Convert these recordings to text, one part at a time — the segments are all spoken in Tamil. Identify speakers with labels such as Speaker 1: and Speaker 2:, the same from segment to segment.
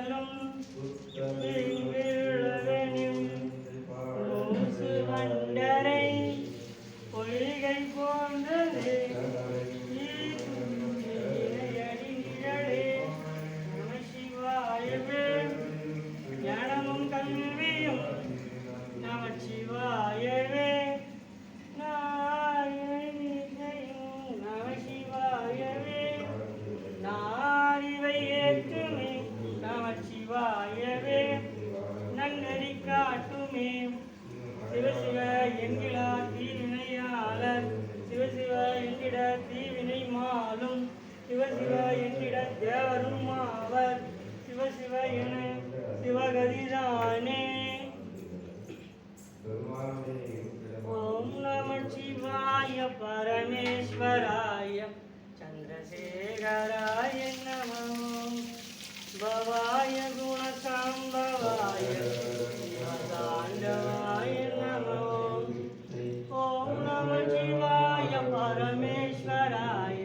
Speaker 1: Uttaram, Uttaram. சிவ என்றிட தேவரும் அவர் சிவ சிவ என சிவகதிதானே. ஓம் நம சிவாய பரமேஸ்வராய சந்திரசேகராய நமோ பவாய குணசாம்பவாய தாண்டவாய நமோ ஓம் நம சிவாய பரமேஸ்வராய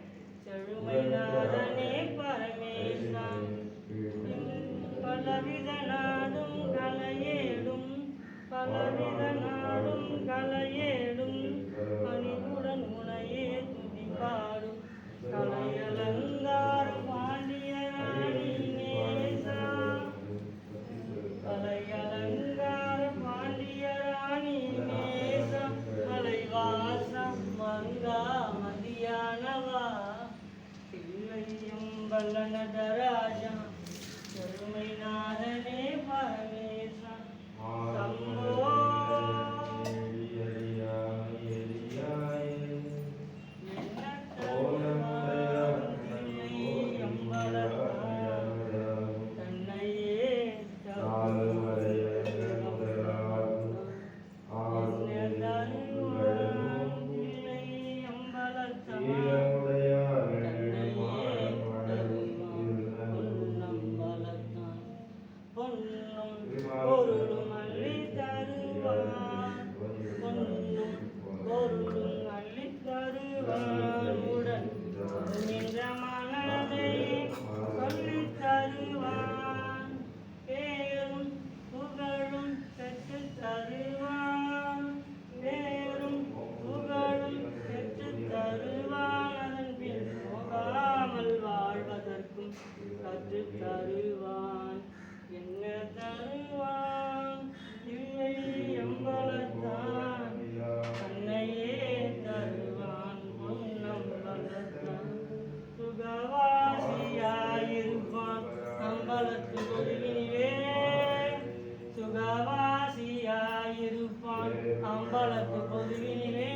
Speaker 1: சோழத்து பொதுவினிலே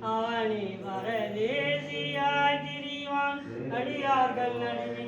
Speaker 1: அவனே பரதேசியாய் திரிவான். அடியார்கள் நடுவில்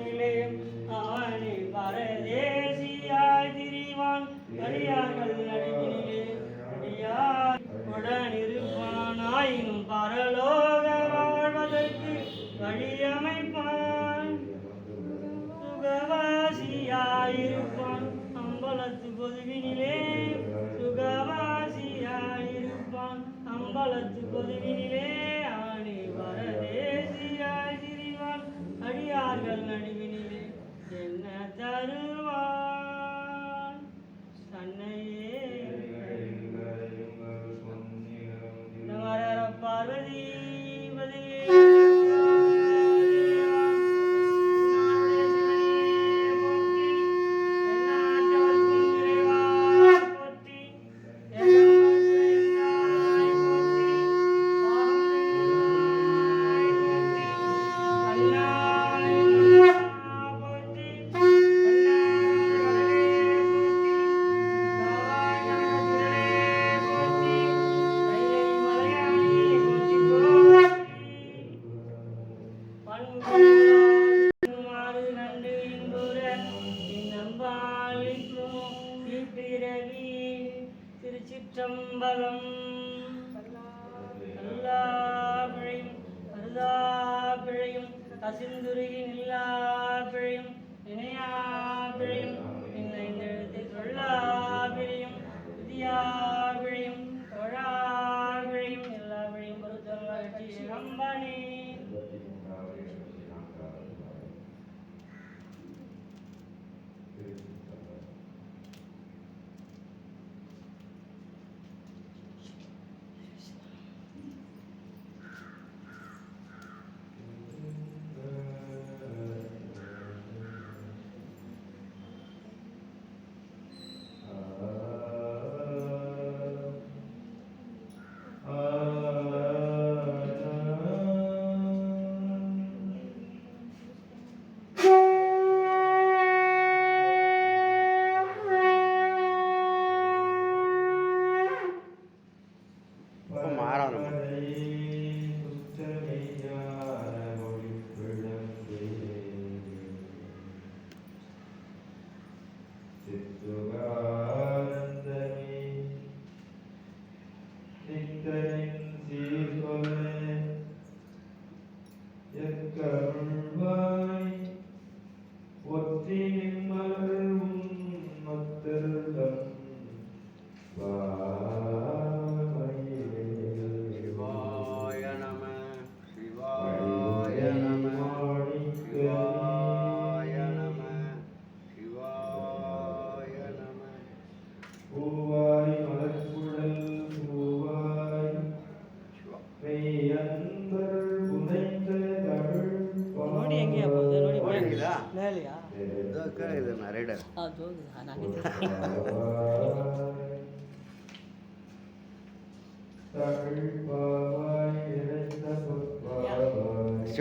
Speaker 1: திருச்சிற்றம்பலம்
Speaker 2: ஒத்தி
Speaker 1: போகுது நோடி போய்
Speaker 3: போனீங்களா?